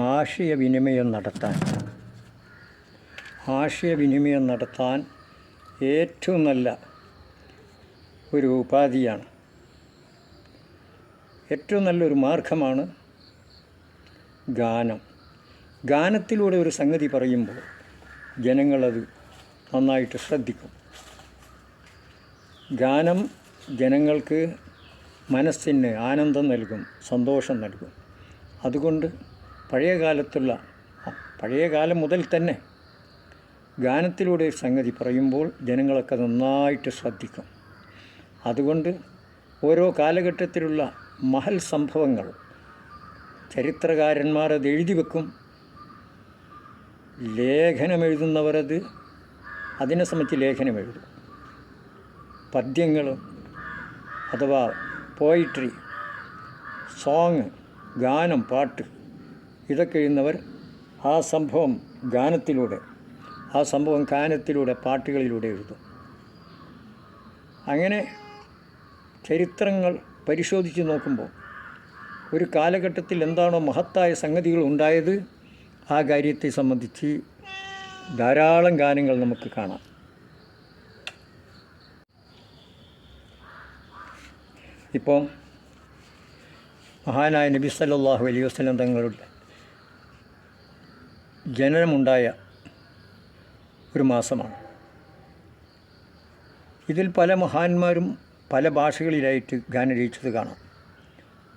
ആശയവിനിമയം നടത്താൻ. ആശയവിനിമയം നടത്താൻ ഏറ്റവും നല്ല ഒരു ഉപാധിയാണ്. ഏറ്റവും നല്ലൊരു മാർഗമാണ് ഗാനം. ഗാനത്തിലൂടെ ഒരു സംഗതി പറയുമ്പോൾ ജനങ്ങളത് നന്നായിട്ട് ശ്രദ്ധിക്കും. ഗാനം ജനങ്ങൾക്ക് മനസ്സിന് ആനന്ദം നൽകും സന്തോഷം നൽകും. അതുകൊണ്ട് പഴയ കാലത്തുള്ള പഴയ കാലം മുതൽ തന്നെ ഗാനത്തിലൂടെ സംഗതി പറയുമ്പോൾ ജനങ്ങളൊക്കെ നന്നായിട്ട് ശ്രദ്ധിക്കും. അതുകൊണ്ട് ഓരോ കാലഘട്ടത്തിലുള്ള മഹൽ സംഭവങ്ങൾ ചരിത്രകാരന്മാർ അത് എഴുതി വെക്കും. ലേഖനം എഴുതുന്നവരത് അതിനെ സംബന്ധിച്ച് ലേഖനം എഴുതും. പദ്യങ്ങൾ അഥവാ പോയിട്രി സോങ് ഗാനം പാട്ട് ഇതൊക്കെ ആ സംഭവം ഗാനത്തിലൂടെ ആ സംഭവം ഗാനത്തിലൂടെ പാട്ടുകളിലൂടെ എഴുതും. അങ്ങനെ ചരിത്രങ്ങൾ പരിശോധിച്ച് നോക്കുമ്പോൾ ഒരു കാലഘട്ടത്തിൽ എന്താണോ മഹത്തായ സംഗതികൾ ഉണ്ടായത് ആ കാര്യത്തെ സംബന്ധിച്ച് ധാരാളം ഗാനങ്ങൾ നമുക്ക് കാണാം. ഇപ്പോൾ മഹാനായ നബി സല്ലാഹു അലൈഹി വസല്ലം തങ്ങളുടെ ജനനമുണ്ടായ ഒരു മാസമാണ്. ഇതിൽ പല മഹാന്മാരും പല ഭാഷകളിലായിട്ട് ഗാനം രചിച്ചത് കാണാം.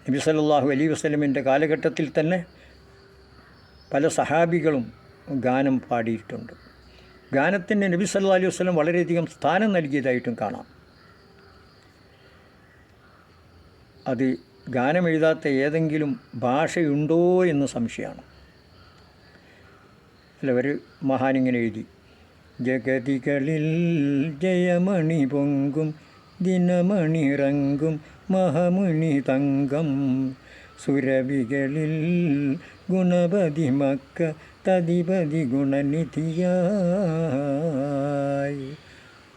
നബി സല്ലല്ലാഹു അലൈഹി വസ്ലമിന്റെ കാലഘട്ടത്തിൽ തന്നെ പല സഹാബികളും ഗാനം പാടിയിട്ടുണ്ട്. ഗാനത്തിന് നബി സല്ലാ അലൈഹി വസ്ലം വളരെയധികം സ്ഥാനം നൽകിയതായിട്ടും കാണാം. അത് ഗാനം എഴുതാത്ത ഏതെങ്കിലും ഭാഷയുണ്ടോ എന്ന് സംശയമാണ്. അല്ല ഒരു മഹാനിങ്ങനെ എഴുതി. ജഗതികളിൽ ജയമണി പൊങ്കും ദിനമണിറങ്കും മഹമുനി തങ്കം. സുരവികളിൽ ഗുണപതി മക്ക തതിപതി ഗുണനിധിയായി.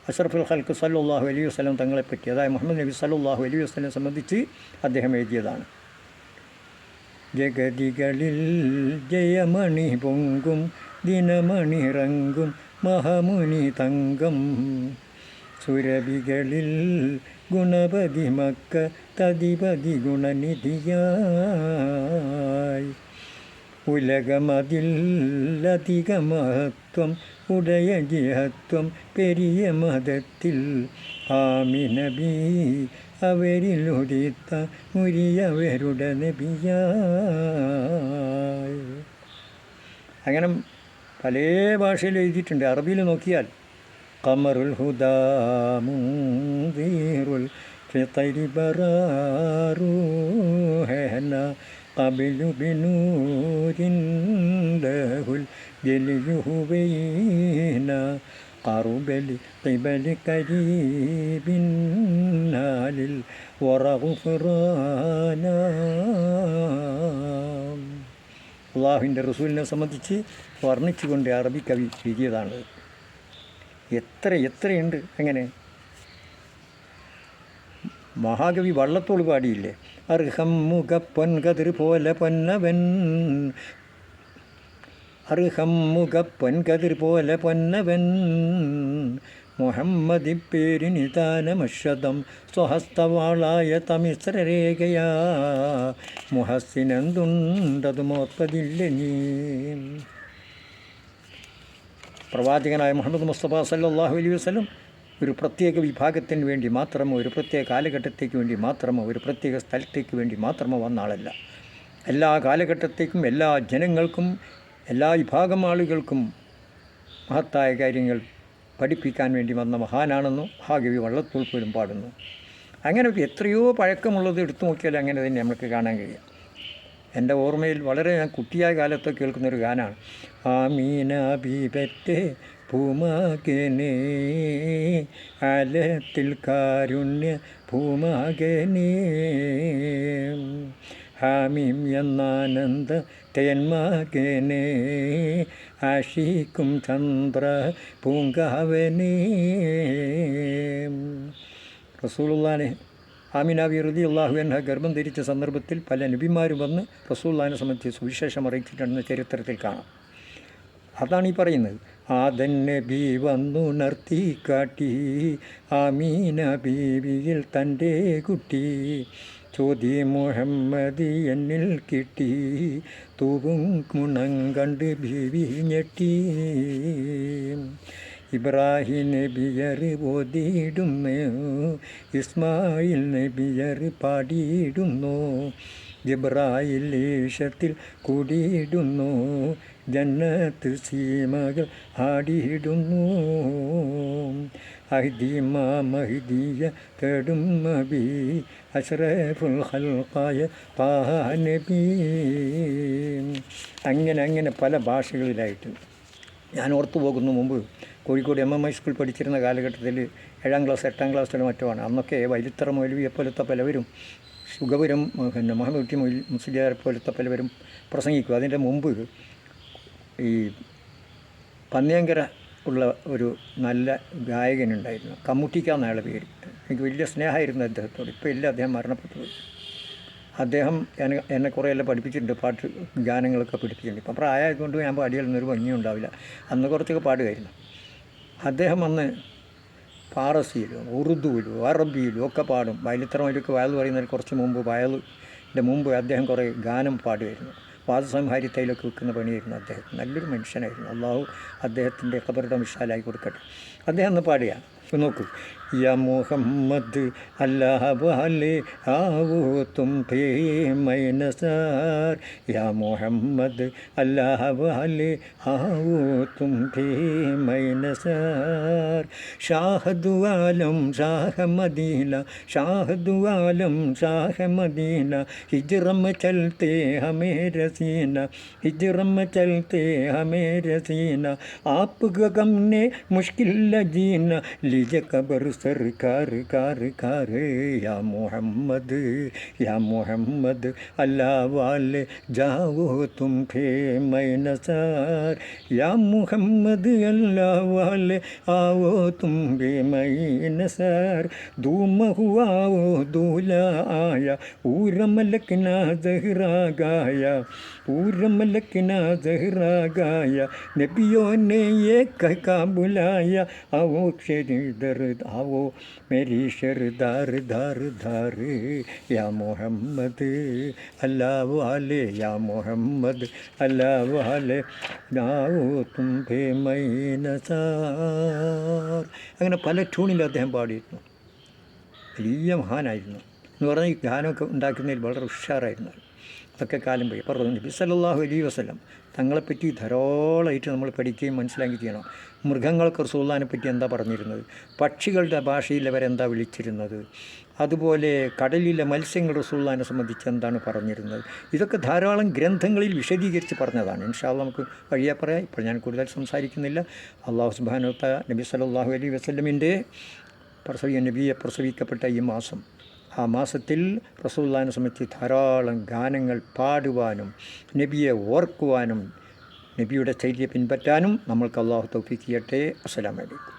അഷറഫുൽ ഖൽക്ക് സല്ലല്ലാഹു അലൈഹി വസല്ലം തങ്ങളെപ്പറ്റി അതായത് മുഹമ്മദ് നബി സല്ലല്ലാഹു അലൈഹി വസല്ലം സംബന്ധിച്ച് അദ്ദേഹം എഴുതിയതാണ്. ജഗതികളിൽ ജയമണി പൊങ്കും ദിനമണിറങ്കും മഹമുനി തങ്കം. സുരവികളിൽ ഗുണപതി മക്ക തതിപതി ഗുണനിധിയായി. ഉലകമതിലധിക മഹത്വം ഉടയ ജിഹത്വം പെരിയ മതത്തിൽ ആമിനബി അവരിൽ ഉദിത്ത മുരിയവരുടെ നബിയായി. അങ്ങനെ പല ഭാഷയിൽ എഴുതിയിട്ടുണ്ട് അറബിയിൽ നോക്കിയാൽ കമറുൽ ഹുദാമുീറുൽ ഫിത്തരി ബറാറൂഹന قبل بنور له الجليه بينا قرب لقبل قريب نال الورى غفرانا അള്ളാഹുവിന്റെ റസൂലിനെ സംബന്ധിച്ച് വർണിച്ചുകൊണ്ട് അറബി കവി എഴുതിയതാണ് എത്ര എത്രയുണ്ട് എങ്ങനെ മഹാകവി വള്ളത്തോൾ പാടിയില്ലേ? അർഹം മുഖപ്പൊൻ കതിർ പോലെ പൊന്നവൻ. അർഹം മുഖപ്പൊൻ കതിർ പോലെ പൊന്നവൻ. മുഹമ്മദി പേരിനി താനമഷതം സ്വഹസ്തവാളായ തമിശ്രരേഖയാ മുഹസ്സിനെന്തുണ്ടത് മോർപ്പതില്ല നീ? പ്രവാചകനായ മുഹമ്മദ് മുസ്തഫ സല്ലാഹു അലൈഹി വസ്ലം ഒരു പ്രത്യേക വിഭാഗത്തിന് വേണ്ടി മാത്രമോ ഒരു പ്രത്യേക കാലഘട്ടത്തേക്ക് വേണ്ടി മാത്രമോ ഒരു പ്രത്യേക സ്ഥലത്തേക്ക് വേണ്ടി മാത്രമോ വന്ന ആളല്ല. എല്ലാ കാലഘട്ടത്തേക്കും എല്ലാ ജനങ്ങൾക്കും എല്ലാ വിഭാഗം ആളുകൾക്കും മഹത്തായ കാര്യങ്ങൾ പഠിപ്പിക്കാൻ വേണ്ടി വന്ന മഹാനാണെന്നും മഹാകവി വള്ളത്തോൾ പോലും പാടുന്നു. അങ്ങനെ എത്രയോ പഴക്കമുള്ളത് എടുത്തു നോക്കിയാൽ അങ്ങനെ തന്നെ നമുക്ക് കാണാൻ കഴിയും. എന്റെ ഓർമ്മയിൽ വളരെ ഞാൻ കുട്ടിയായ കാലത്ത് കേൾക്കുന്നൊരു ഗാനാണ്. ആമീന ബീപറ്റെ ഭൂമാകനെ അലത്തിൽ കാരുണ്യ ഭൂമാകനെ ഹാമിം എന്നാനന്ദ തേന്മാകനെ ആഷിക്കും ചന്ദ്ര പൂങ്കാവനെ റസൂലുള്ളാനെ ആമിനാവി റലി അള്ളാഹുവിന്റെ ഗർഭം ധരിച്ച സന്ദർഭത്തിൽ പല നബിമാരും വന്ന് റസൂള്ളാനെ സംബന്ധിച്ച് സുവിശേഷം അറിയിച്ചിട്ടുണ്ടെന്ന് ചരിത്രത്തിൽ കാണാം. അതാണ് ഈ പറയുന്നത്. ആദൻ നബി വന്നുണർത്തി കാട്ടി. ആമീന ബീവിയിൽ തന്റെ കുട്ടി. ചോദ്യ മുഹമ്മദി എന്നിൽ കിട്ടി. തൂവും ഗുണം കണ്ട് ബീവി ഞെട്ടി. ഇബ്രാഹിം നബിയർ ഓതിയിടുന്നു. ഇസ്മായിൽ നബിയർ പാടിയിടുന്നു. ജിബ്രായിൽ ഈശത്തിൽ കൂടിയിടുന്നു. ജന്നത്ത് സീമകൾ ആടിയിടുന്നു. അഹ്ദിമ മഹ്ദിയ തേടും നബി അഷ്റഫുൽ ഹൽക്കായ നബി. അങ്ങനെ അങ്ങനെ പല ഭാഷകളിലായിട്ട് ഞാൻ ഓർത്തു പോകുന്നു മുമ്പ് Kozhikode M M I school പഠിച്ചിരുന്ന കാലഘട്ടത്തിൽ ഏഴാം ക്ലാസ് എട്ടാം ക്ലാസ്സിലും മറ്റുമാണ് അന്നൊക്കെ വൈലിത്തറ മൗലവിയെ പോലത്തെ പലവരും സുഖപുരം പിന്നെ മഹമുട്ടി മുസ്ലിയാരെ പോലത്തെ പലവരും പ്രസംഗിക്കും. അതിന്റെ മുമ്പ് ഈ പന്നിയങ്കര ഉള്ള ഒരു നല്ല ഗായകനുണ്ടായിരുന്നു. കമ്മുട്ടിക്ക എന്നയാളെ പേര്. എനിക്ക് വലിയ സ്നേഹമായിരുന്നു അദ്ദേഹത്തോട്. ഇപ്പോൾ ഇല്ല അദ്ദേഹം മരണപ്പെട്ടു അദ്ദേഹം എന്നെ എന്നെ കുറേയെല്ലാം പഠിപ്പിച്ചിട്ടുണ്ട്. പാട്ട് ഗാനങ്ങളൊക്കെ പഠിപ്പിച്ചിട്ടുണ്ട്. ഇപ്പം പ്രായമായതുകൊണ്ട് ഞാൻ പാടിയാലൊന്നും ഒരു ഭംഗിയും ഉണ്ടാവില്ല. അന്ന് കുറച്ചൊക്കെ പാടുകയായിരുന്നു അദ്ദേഹം അന്ന് ഫാറസിയിലും ഉറുദുവിലും അറബിയിലും ഒക്കെ പാടും. വയലിത്തറമയിലൊക്കെ വയൽ പറയുന്നതിന് കുറച്ച് മുമ്പ് വയലിന്റെ മുമ്പ് അദ്ദേഹം കുറേ ഗാനം പാടുമായിരുന്നു. വാദസംഹാരിത്തയിലൊക്കെ വെക്കുന്ന പണിയായിരുന്നു അദ്ദേഹം. നല്ലൊരു മനുഷ്യനായിരുന്നു. അള്ളാഹു അദ്ദേഹത്തിന്റെ ഖബറുടെ വിശാലായി കൊടുക്കട്ടെ. അദ്ദേഹം ഒന്ന് പാടുകയാണ് നോക്കൂ യ മുഹമ്മദ് അല്ലാഹലി ആവൂ തും മൈനസാർ. യ മുഹമ്മദ് അല്ലാഹലി ആവൂ തും മൈനസാർ. ഷാഹദുവാലം ഷാഹ മദീന ഷാഹദുവാലം ഷാഹ മദീന. ഹിജ്റം ചലത്തെ ഹമേ രസീന ഹിജ്റം ചലത്തെ ഹമേ രസീന. ആപ്പ് ഗം ने ജീന ലിജ लीजिए सरकार कार कार या मोहम्मद या मोहम्मद अल्लाह वाले जाओ तुम थे मैं नसार या मोहम्मद अल्लाह वाले आओ तुम बे मैं नसार धूम हुआ वो दूल्हा आया पूरा मलकना जहरा गाया पूरा मलकना जहरा गाया नबियों ने ये कहा बुलाया आओ शरीदर आओ मेरी शरदार दार धार या मोहम्मद अल्लाह वाले या मोहम्मद अल्लाह वाले आओ तुम भे मैं നസാർ അങ്ങനെ പല ട്യൂണിൽ അദ്ദേഹം പാടിയിരുന്നു വലിയ മഹാനായിരുന്നു എന്ന് പറഞ്ഞാൽ ഈ ഗാനമൊക്കെ ഉണ്ടാക്കുന്നതിൽ വളരെ ഉഷാറായിരുന്നു അതൊക്കെ കാലം പോയി. അപ്പോൾ നബി സല്ലാഹു അലൈ വസ്ലം തങ്ങളെപ്പറ്റി ധാരാളമായിട്ട് നമ്മൾ പഠിക്കുകയും മനസ്സിലാക്കി ചെയ്യണം. മൃഗങ്ങൾക്ക് റസൂള്ളാനെ പറ്റി എന്താ പറഞ്ഞിരുന്നത്? പക്ഷികളുടെ ഭാഷയിൽ അവരെന്താ വിളിച്ചിരുന്നത്? അതുപോലെ കടലിലെ മത്സ്യങ്ങൾ റസൂള്ളാനെ സംബന്ധിച്ച് എന്താണ് പറഞ്ഞിരുന്നത്? ഇതൊക്കെ ധാരാളം ഗ്രന്ഥങ്ങളിൽ വിശദീകരിച്ച് പറഞ്ഞതാണ്. ഇൻഷാല്ല നമുക്ക് വഴിയെ പറയാം. ഇപ്പോൾ ഞാൻ കൂടുതൽ സംസാരിക്കുന്നില്ല. അള്ളാഹു സുബാനുത്ത നബി സല്ലല്ലാഹു അലൈ വസ്ലമിന്റെ പ്രസവി നബിയെ പ്രസവിക്കപ്പെട്ട ഈ മാസം ആ മാസത്തിൽ റസൂല്ലാനെ സംബന്ധിച്ച് ധാരാളം ഗാനങ്ങൾ പാടുവാനും നബിയെ ഓർക്കുവാനും നബിയുടെ ശൈലിയെ പിൻപറ്റാനും നമ്മൾക്ക് അള്ളാഹു തൗഫീക്ക് ചെയ്യട്ടെ. അസ്സലാമലൈക്കും